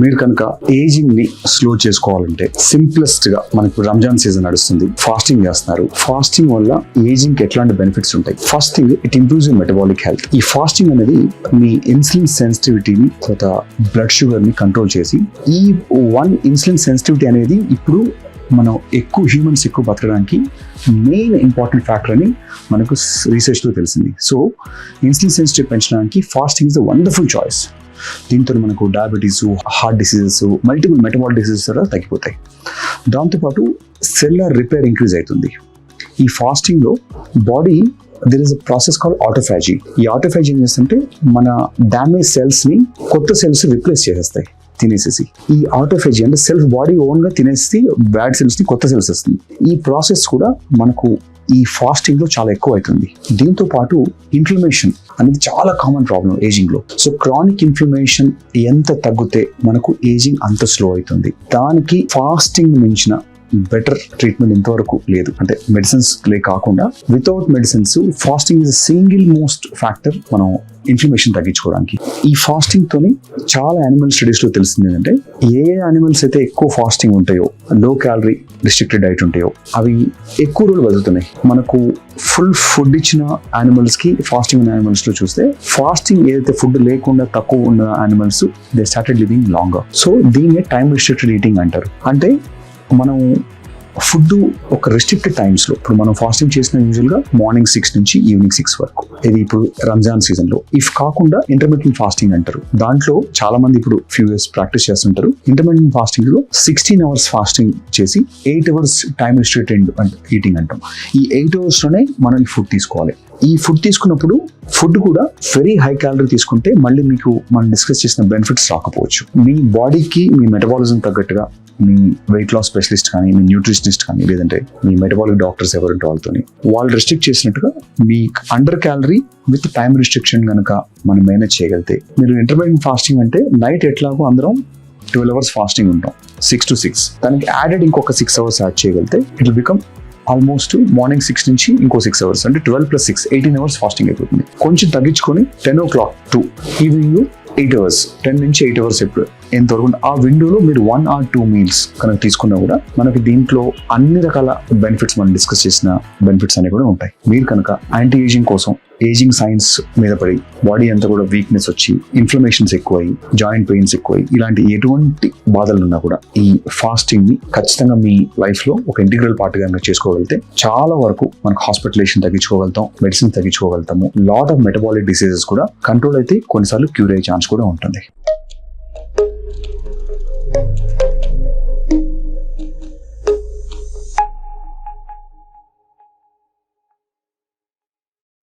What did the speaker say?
మీరు కనుక ఏజింగ్ని స్లో చేసుకోవాలంటే సింప్లెస్ట్గా మనకు రంజాన్ సీజన్ నడుస్తుంది. ఫాస్టింగ్ చేస్తున్నారు. ఫాస్టింగ్ వల్ల ఏజింగ్కి ఎట్లాంటి బెనిఫిట్స్ ఉంటాయి? First thing it improves your metabolic health ఈ ఫాస్టింగ్ అనేది మీ ఇన్సులిన్ సెన్సిటివిటీని తర్వాత బ్లడ్ షుగర్ని కంట్రోల్ చేసి ఈ వన్ ఇన్సులిన్ సెన్సిటివిటీ అనేది ఇప్పుడు మనం ఎక్కువ హ్యూమన్స్ ఎక్కువ బతకడానికి మెయిన్ ఇంపార్టెంట్ ఫ్యాక్టర్ అని మనకు రీసెర్చ్లో తెలిసింది. సో ఇన్సులిన్ సెన్సిటివ్ పెంచడానికి fasting is the wonderful choice దీంతో మనకు diabetes heart diseases multiple metabolic diseases కూడా తగ్గిపోతాయి. దాంతోపాటు సెల్లర్ రిపేర్ ఇంక్రీజ్ అవుతుంది. ఈ ఫాస్టింగ్లో body there is a process call autophagy ఈ ఆటోఫాజీ ఏం చేస్తుంటే మన డ్యామేజ్ సెల్స్ని కొత్త సెల్స్ రిప్లేస్ చేసేస్తాయి తినేసేసి. ఈ ఆటోఫేజీ అంటే సెల్ఫ్ బాడీ ఓన్గా తినేసి బ్యాడ్ సెల్స్ని కొత్త సెల్స్ వస్తుంది. ఈ ప్రాసెస్ కూడా మనకు ఈ ఫాస్టింగ్లో చాలా ఎక్కువ అవుతుంది దీంతో పాటు ఇన్ఫ్లమేషన్ అనేది చాలా కామన్ ప్రాబ్లం ఏజింగ్లో సో క్రానిక్ ఇన్ఫ్లమేషన్ ఎంత తగ్గితే మనకు ఏజింగ్ అంత స్లో అవుతుంది. దానికి ఫాస్టింగ్ మించిన బెటర్ ట్రీట్మెంట్ ఇంతవరకు లేదు. అంటే మెడిసిన్స్ లే కాకుండా without medicines fasting is single most factor మనం ఇన్ఫ్లమేషన్ తగ్గించుకోవడానికి. ఈ ఫాస్టింగ్ తోని చాలా యానిమల్ స్టడీస్లో తెలిసింది ఏంటంటే ఏ యానిమల్స్ అయితే ఎక్కువ ఫాస్టింగ్ ఉంటాయో లో క్యాలరీ రిస్ట్రిక్టెడ్ డైట్ ఉంటాయో అవి ఎక్కువ రోజులు బతుకుతున్నాయి. మనకు ఫుల్ ఫుడ్ ఇచ్చిన యానిమల్స్కి ఫాస్టింగ్ ఉన్న యానిమల్స్లో చూస్తే ఫాస్టింగ్ ఏదైతే ఫుడ్ లేకుండా తక్కువ ఉన్న animals they started living longer so దీన్నే టైం రిస్ట్రిక్టెడ్ ఈటింగ్ అంటారు. అంటే మనం ఫుడ్ ఒక రెస్ట్రిక్టెడ్ టైమ్స్లో ఇప్పుడు మనం ఫాస్టింగ్ చేసిన యూజువల్గా మార్నింగ్ సిక్స్ నుంచి ఈవినింగ్ సిక్స్ వరకు. ఇది ఇప్పుడు రంజాన్ సీజన్లో ఇఫ్ కాకుండా ఇంటర్మీడియట్ ఫాస్టింగ్ అంటారు. దాంట్లో చాలా మంది ఇప్పుడు ఫ్యూ ఇయర్స్ ప్రాక్టీస్ చేస్తుంటారు. ఇంటర్మీడియట్ ఫాస్టింగ్లో సిక్స్టీన్ అవర్స్ ఫాస్టింగ్ చేసి eight hours time restricted eating అంటాం. ఈ ఎయిట్ అవర్స్లోనే మనం ఫుడ్ తీసుకోవాలి. ఈ ఫుడ్ తీసుకున్నప్పుడు ఫుడ్ కూడా వెరీ హై క్యాలరీ తీసుకుంటే మళ్ళీ మీకు మనం డిస్కస్ చేసిన బెనిఫిట్స్ రాకపోవచ్చు. మీ బాడీకి మీ మెటబాలిజం తగ్గట్టుగా మీ వెయిట్ లాస్ స్పెషలిస్ట్ కానీ మీ న్యూట్రిషనిస్ట్ కానీ లేదంటే మీ మెటబాలిక్ డాక్టర్స్ ఎవరంటే వాళ్ళతో వాళ్ళు రెస్ట్రిక్ట్ చేసినట్టుగా మీ under calorie with time restriction కనుక మనం మేనేజ్ చేయగలిగితే మీరు ఇంటర్మీడియట్ ఫాస్టింగ్ అంటే నైట్ ఎట్లాగో అందరం ట్వెల్వ్ అవర్స్ ఫాస్టింగ్ ఉంటాం. సిక్స్ టు సిక్స్ దానికి యాడెడ్ ఇంకొక సిక్స్ అవర్స్ యాడ్ చేయగలిగితే it become almost morning six నుంచి ఇంకో సిక్స్ అవర్స్ అంటే twelve plus six eighteen hours fasting అయిపోతుంది. కొంచెం తగ్గించుకొని ten o'clock to evening eight hours ten నుంచి ఎయిట్ అవర్స్ ఎప్పుడు? ఎంతవరకు ఆ విండోలో మీరు వన్ ఆర్ టూ మీల్స్ కనుక తీసుకున్నా కూడా మనకి దీంట్లో అన్ని రకాల బెనిఫిట్స్ మనం డిస్కస్ చేసిన బెనిఫిట్స్ అనేవి కూడా ఉంటాయి. మీరు కనుక యాంటీ ఏజింగ్ కోసం ఏజింగ్ సైన్స్ మీద పడి బాడీ అంతా కూడా వీక్నెస్ వచ్చి ఇన్ఫ్లమేషన్స్ ఎక్కువై జాయింట్ పెయిన్స్ ఎక్కువై ఇలాంటి ఎటువంటి బాధలు ఉన్నా కూడా ఈ ఫాస్టింగ్ని ఖచ్చితంగా మీ లైఫ్లో ఒక ఇంటిగ్రల్ పార్ట్గా చేసుకోగలిగితే చాలా వరకు మనకు హాస్పిటలేషన్ తగ్గించుకోగలుగుతాం మెడిసిన్ తగ్గించుకోగలుగుతాము. లాట్ ఆఫ్ మెటబాలిక్ డిసీజెస్ కూడా కంట్రోల్ అయితే కొన్నిసార్లు క్యూర్ అయ్యే ఛాన్స్ కూడా ఉంటుంది. Thank you.